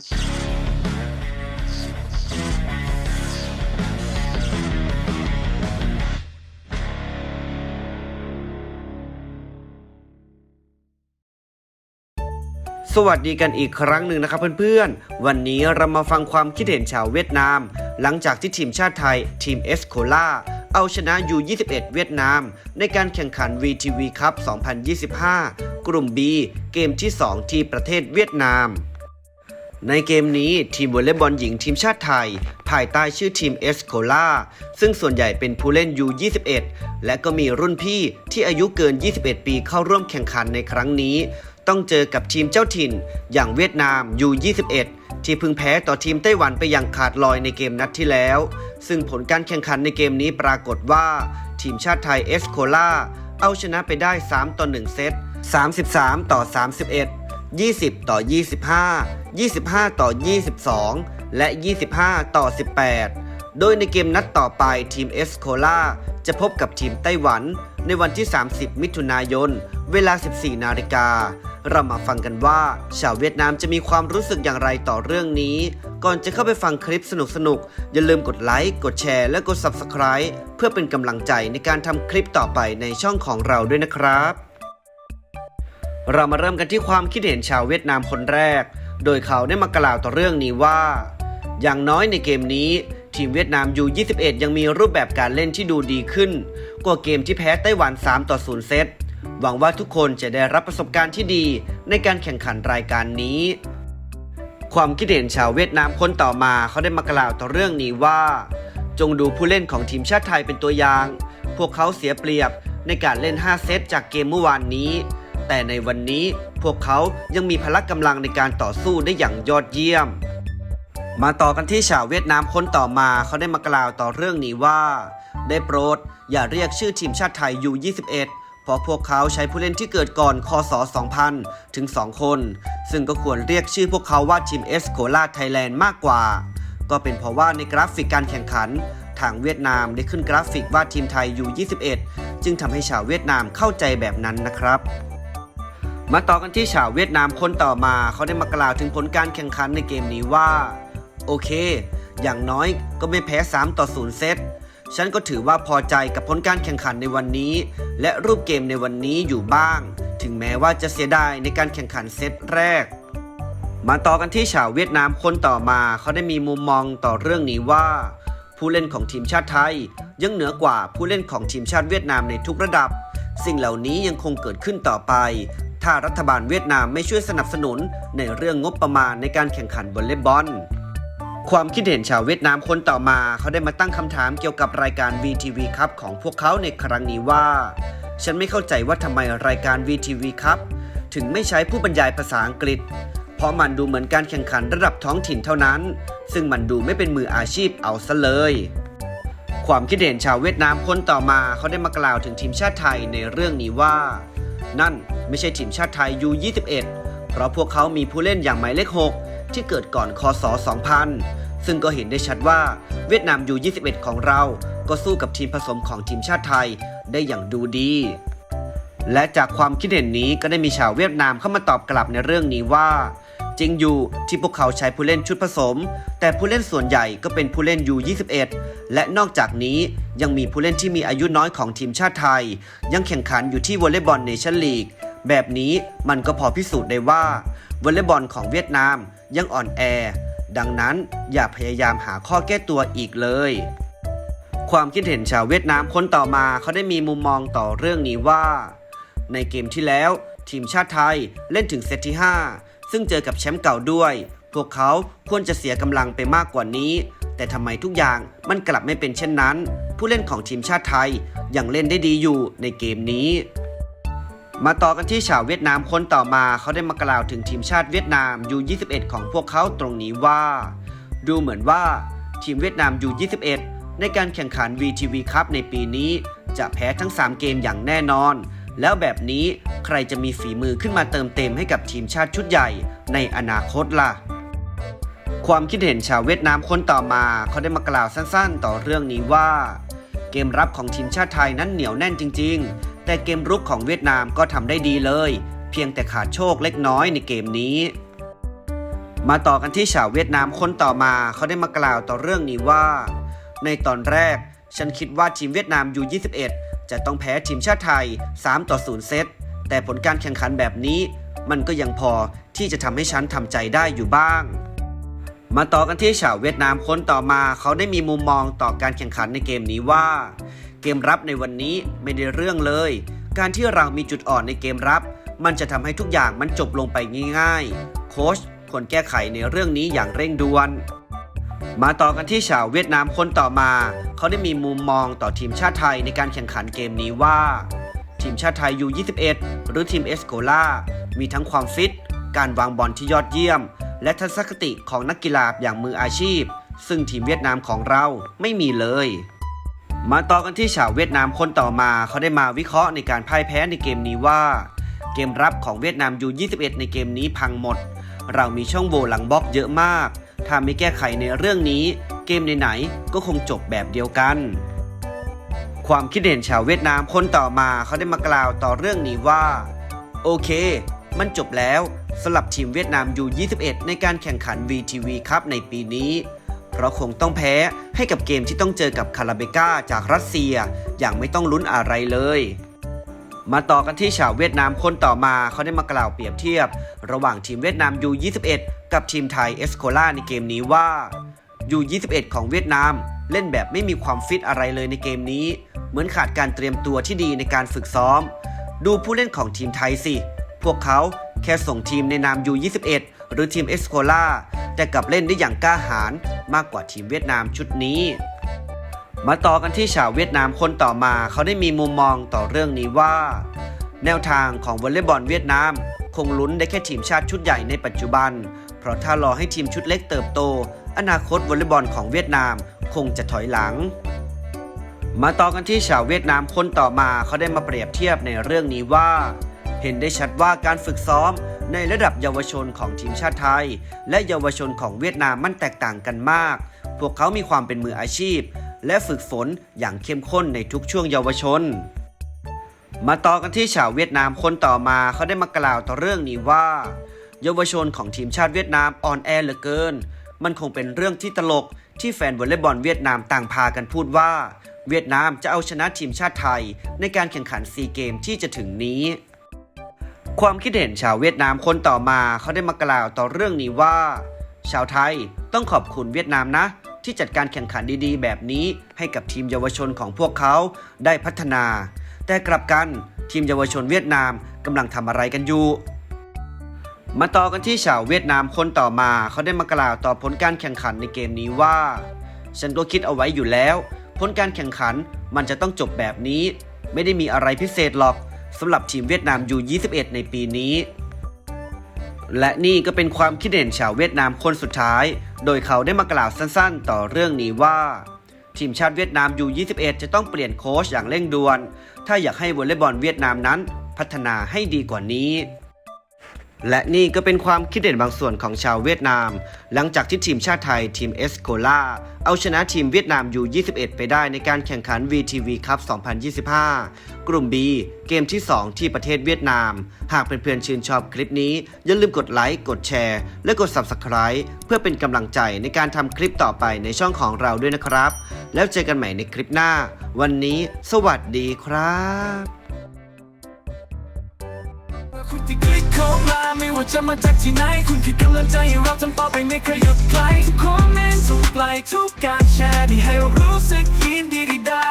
สวัสดีกันอีกครั้งหนึ่งนะครับเพื่อนๆ วันนี้เรามาฟังความคิดเห็นชาวเวียดนาม หลังจากที่ทีมชาติไทย ทีมเอสโคลาเอาชนะยู21 เวียดนาม ในการแข่งขัน VTV คัพ2025 กลุ่ม B เกมที่ 2 ที่ประเทศเวียดนาม ในเกมนี้ทีมวอลเลย์บอลหญิงทีมชาติไทย ภายใต้ชื่อทีมเอสโคลาซึ่งส่วนใหญ่เป็นผู้เล่น U21 และก็มีรุ่นพี่ที่อายุเกิน 21 ปีเข้าร่วมแข่งขันในครั้งนี้ ต้องเจอกับทีมเจ้าถิ่น อย่างเวียดนาม U21 ที่เพิ่งแพ้ต่อทีมไต้หวันไปอย่างขาดลอยในเกมนัดที่แล้ว ซึ่งผลการแข่งขันในเกมนี้ปรากฏว่า ทีมชาติไทยเอสโคลาเอาชนะไปได้ 3 ต่อ 1 เซต33 ต่อ 31 20 ต่อ 25 25 ต่อ 22 และ 25 ต่อ 18 โดยในเกมนัดต่อไปทีมเอสโคลาจะพบกับทีมไต้หวัน ในวันที่ 30 มิถุนายน เวลา 14 นาฬิกา เรามาฟังกันว่า ชาวเวียดนามจะมีความรู้สึกอย่างไรต่อเรื่องนี้ ก่อนจะเข้าไปฟังคลิปสนุกๆ อย่าลืมกดไลค์ กดแชร์ และกด Subscribe เพื่อเป็นกำลังใจในการทำคลิปต่อไปในช่องของเราด้วยนะครับ เรามาเริ่มกันที่ความคิดเห็นชาวเวียดนามคนแรก โดยเขาได้มากล่าวต่อเรื่องนี้ว่า อย่างน้อยในเกมนี้ ทีมเวียดนามยู21 ยังมีรูปแบบการเล่นที่ดูดีขึ้น กว่าเกมที่แพ้ไต้หวัน 3 ต่อ 0 เซต หวังว่าทุกคนจะได้รับประสบการณ์ที่ดีในการแข่งขันรายการนี้ ความคิดเห็นชาวเวียดนามคนต่อมาเขาได้มากล่าวต่อเรื่องนี้ว่า จงดูผู้เล่นของทีมชาติไทยเป็นตัวอย่าง พวกเขาเสียเปรียบในการเล่น 5 เซตจากเกมเมื่อวานนี้ แต่ในวันนี้พวกเขายังมีพละกำลังในการต่อสู้ได้อย่างยอดเยี่ยม มาต่อกันที่ชาวเวียดนามคนต่อมาเขาได้มากล่าวต่อเรื่องนี้ว่า ได้โปรดอย่าเรียกชื่อทีมชาติไทยยู21เพราะพวกเขาใช้ผู้เล่นที่เกิดก่อน คศ 2000 ถึง 2 คน ซึ่งก็ควรเรียกชื่อพวกเขาว่าทีมเอสโคลาไทยแลนด์มากกว่า ก็เป็นเพราะว่าในกราฟิกการแข่งขัน ทางเวียดนามได้ขึ้นกราฟิกว่าทีมไทยยู21 จึงทำให้ชาวเวียดนามเข้าใจแบบนั้นนะครับ มาต่อกันที่ชาวเวียดนามคนต่อมา เขาได้มากล่าวถึงผลการแข่งขันในเกมนี้ว่า โอเค อย่างน้อยก็ไม่แพ้ 3 ต่อ 0 เซตฉันก็ถือว่าพอใจกับผลการแข่งขันในวันนี้ และรูปเกมในวันนี้อยู่บ้าง ถึงแม้ว่าจะเสียดายในการแข่งขันเซตแรก มาต่อกันที่ชาวเวียดนามคนต่อมา เขาได้มีมุมมองต่อเรื่องนี้ว่า ผู้เล่นของทีมชาติไทย ยังเหนือกว่าผู้เล่นของทีมชาติเวียดนามในทุกระดับ สิ่งเหล่านี้ยังคงเกิดขึ้นต่อไป ถ้ารัฐบาลเวียดนามไม่ช่วยสนับสนุนในเรื่องงบประมาณในการแข่งขันวอลเลย์บอลความคิดเห็นชาวเวียดนามคนต่อมา เขาได้มาตั้งคำถามเกี่ยวกับรายการ VTV ครับของพวกเขาในครั้งนี้ว่า ฉันไม่เข้าใจว่าทำไมรายการ VTV ครับถึงไม่ใช้ผู้บรรยายภาษาอังกฤษ เพราะมันดูเหมือนการแข่งขันระดับท้องถิ่นเท่านั้น ซึ่งมันดูไม่เป็นมืออาชีพเอาซะเลย ความคิดเห็นชาวเวียดนามคนต่อมา เขาได้มากล่าวถึงทีมชาติไทยในเรื่องนี้ว่า นั่น ไม่ใช่ทีมชาติไทย U21 เพราะพวกเขามีผู้เล่นอย่างหมายเลข 6 ที่เกิดก่อนคศ 2000 ซึ่งก็เห็นได้ชัดว่าเวียดนาม U21 ของเรา ก็สู้กับทีมผสมของทีมชาติไทยได้อย่างดูดี และจากความคิดเห็นนี้ก็ได้มีชาวเวียดนามเข้ามาตอบกลับในเรื่องนี้ว่า จริงอยู่ที่พวกเขาใช้ผู้เล่นชุดผสม แต่ผู้เล่นส่วนใหญ่ก็เป็นผู้เล่น U21 และนอกจากนี้ยังมีผู้เล่นที่มีอายุน้อยของทีมชาติไทย ยังแข่งขันอยู่ที่วอลเลย์บอลเนชั่นลีก แบบนี้มันก็พอพิสูจน์ได้ว่าวอลเลย์บอลของเวียดนามยังอ่อนแอ ดังนั้นอย่าพยายามหาข้อแก้ตัวอีกเลย ความคิดเห็นชาวเวียดนามคนต่อมาเขาได้มีมุมมองต่อเรื่องนี้ว่า ในเกมที่แล้ว ทีมชาติไทยเล่นถึงเซตที่ 5 ซึ่งเจอกับแชมป์เก่าด้วย พวกเขาควรจะเสียกำลังไปมากกว่านี้ แต่ทำไมทุกอย่างมันกลับไม่เป็นเช่นนั้น ผู้เล่นของทีมชาติไทยยังเล่นได้ดีอยู่ในเกมนี้ มาต่อกันที่ชาวเวียดนามคนต่อมาเขาได้มากล่าวถึงทีมชาติเวียดนาม U21 ของพวกเขาตรงนี้ว่า ดูเหมือนว่าทีมเวียดนาม U21 ในการแข่งขัน VTV คัพในปีนี้ จะแพ้ทั้ง 3 เกมอย่างแน่นอน แล้วแบบนี้ใครจะมีฝีมือขึ้นมาเติมเต็มให้กับทีมชาติชุดใหญ่ในอนาคตล่ะ ความคิดเห็นชาวเวียดนามคนต่อมาเขาได้มากล่าวสั้นๆ ต่อเรื่องนี้ว่า เกมรับของทีมชาติไทยนั้นเหนียวแน่นจริง ๆ แต่เกมรุกของเวียดนามก็ทำได้ดีเลย เพียงแต่ขาดโชคเล็กน้อยในเกมนี้ มาต่อกันที่ชาวเวียดนามคนต่อมาเขาได้มากล่าวต่อเรื่องนี้ว่า ในตอนแรก ฉันคิดว่าทีมเวียดนามยู21 จะต้องแพ้ทีมชาติไทย 3 ต่อ 0 เซต แต่ผลการแข่งขันแบบนี้มันก็ยังพอที่จะทำให้ฉันทำใจได้อยู่บ้าง มาต่อกันที่ชาวเวียดนามคนต่อมา เขาได้มีมุมมองต่อการแข่งขันในเกมนี้ว่า เกมรับในวันนี้ไม่ได้เรื่องเลย การที่เรามีจุดอ่อนในเกมรับ มันจะทำให้ทุกอย่างมันจบลงไปง่ายๆ โค้ชควรแก้ไขในเรื่องนี้อย่างเร่งด่วน มาต่อกันที่ชาวเวียดนามคนต่อมา เขาได้มีมุมมองต่อทีมชาติไทยในการแข่งขันเกมนี้ว่า ทีมชาติไทยยู21หรือทีมเอสโกล่ามีทั้งความฟิต การวางบอลที่ยอดเยี่ยม และทัศนคติของนักกีฬาอย่างมืออาชีพ ซึ่งทีมเวียดนามของเราไม่มีเลย มาต่อกันที่ชาวเวียดนามคนต่อมา เขาได้มาวิเคราะห์ในการพ่ายแพ้ในเกมนี้ว่า เกมรับของเวียดนามยู21 ในเกมนี้พังหมด เรามีช่องโหว่หลังบล็อกเยอะมาก ถ้าไม่แก้ไขในเรื่องนี้ เกมไหนๆก็คงจบแบบเดียวกัน ความคิดเห็นชาวเวียดนามคนต่อมาเขาได้มากล่าวต่อเรื่องนี้ว่า โอเค มันจบแล้วสำหรับทีมเวียดนามยู21 ในการแข่งขัน VTV ครับในปีนี้ ราะคงต้องแพ้ให้กับเกมที่ต้องเจอกับคาราเบกาจากรัสเซีย อย่างไม่ต้องลุ้นอะไรเลย มาต่อกันที่ชาวเวียดนามคนต่อมาเขาได้มากล่าวเปรียบเทียบ ระหว่างทีมเวียดนาม U21 กับทีมไทยเอสโคล่าในเกมนี้ว่า U21 ของเวียดนามเล่นแบบไม่มีความฟิตอะไรเลยในเกมนี้ เหมือนขาดการเตรียมตัวที่ดีในการฝึกซ้อม ดูผู้เล่นของทีมไทยสิ พวกเขาแค่ส่งทีมในนาม U21 หรือทีมเอสโคล่าแต่กลับเล่นได้อย่างกล้าหาญมากกว่าทีมเวียดนามชุดนี้ มาต่อกันที่ชาวเวียดนามคนต่อมา เขาได้มีมุมมองต่อเรื่องนี้ว่า แนวทางของวอลเลย์บอลเวียดนาม คงลุ้นได้แค่ทีมชาติชุดใหญ่ในปัจจุบัน เพราะถ้ารอให้ทีมชุดเล็กเติบโต อนาคตวอลเลย์บอลของเวียดนามคงจะถอยหลังมาต่อกันที่ชาวเวียดนามคนต่อมาเขาได้มาเปรียบเทียบในเรื่องนี้ว่า เห็นได้ชัดว่าการฝึกซ้อม ในระดับเยาวชนของทีมชาติไทย และเยาวชนของเวียดนามมันแตกต่างกันมาก พวกเขามีความเป็นมืออาชีพ และฝึกฝนอย่างเข้มข้นในทุกช่วงเยาวชน มาต่อกันที่ชาวเวียดนามคนต่อมาเขาได้มากล่าวต่อเรื่องนี้ว่า เยาวชนของทีมชาติเวียดนามอ่อนแอเหลือเกิน มันคงเป็นเรื่องที่ตลกที่แฟนวอลเลย์บอลเวียดนามต่างพากันพูดว่า เวียดนามจะเอาชนะทีมชาติไทย ในการแข่งขันซีเกมที่จะถึงนี้ ความคิดเห็นชาวเวียดนามคนต่อมาเขาได้มากล่าวต่อเรื่องนี้ว่า ชาวไทยต้องขอบคุณเวียดนามนะ ที่จัดการแข่งขันดีๆ แบบนี้ให้กับทีมเยาวชนของพวกเขาได้พัฒนา แต่กลับกันทีมเยาวชนเวียดนามกำลังทำอะไรกันอยู่มาต่อกันที่ชาวเวียดนามคนต่อมาเขาได้มากล่าวต่อผลการแข่งขันในเกมนี้ว่า ฉันก็คิดเอาไว้อยู่แล้ว ผลการแข่งขันมันจะต้องจบแบบนี้ ไม่ได้มีอะไรพิเศษหรอก สำหรับทีมเวียดนามยู21 ในปีนี้ และนี่ก็เป็นความคิดเห็นชาวเวียดนามคนสุดท้าย โดยเขาได้มากล่าวสั้นๆ ต่อเรื่องนี้ว่า ทีมชาติเวียดนามยู21 จะต้องเปลี่ยนโค้ชอย่างเร่งด่วน ถ้าอยากให้วอลเลย์บอลเวียดนามนั้นพัฒนาให้ดีกว่านี้ และนี่ก็เป็นความคิดเห็นบางส่วนของชาวเวียดนาม หลังจากที่ทีมชาติไทยทีมเอสโคล่าเอาชนะทีมเวียดนามยู21 ไปได้ในการแข่งขัน VTV Cup 2025 กลุ่ม B เกมที่ 2 ที่ประเทศเวียดนาม หากเพื่อนๆชื่นชอบคลิปนี้ อย่าลืมกดไลค์ กดแชร์ และกด Subscribe เพื่อเป็นกำลังใจในการทำคลิปต่อไปในช่องของเราด้วยนะครับ แล้วเจอกันใหม่ในคลิปหน้า วันนี้ สวัสดีครับ ไม่ว่าจะมาจากที่ไหน คุณคือกำลังใจให้เราทำต่อไปไม่เคยหยุดไกลทุกคอมเมนต์ทุกไลค์ทุกการแชร์ที่ให้รู้สึกยินดีได้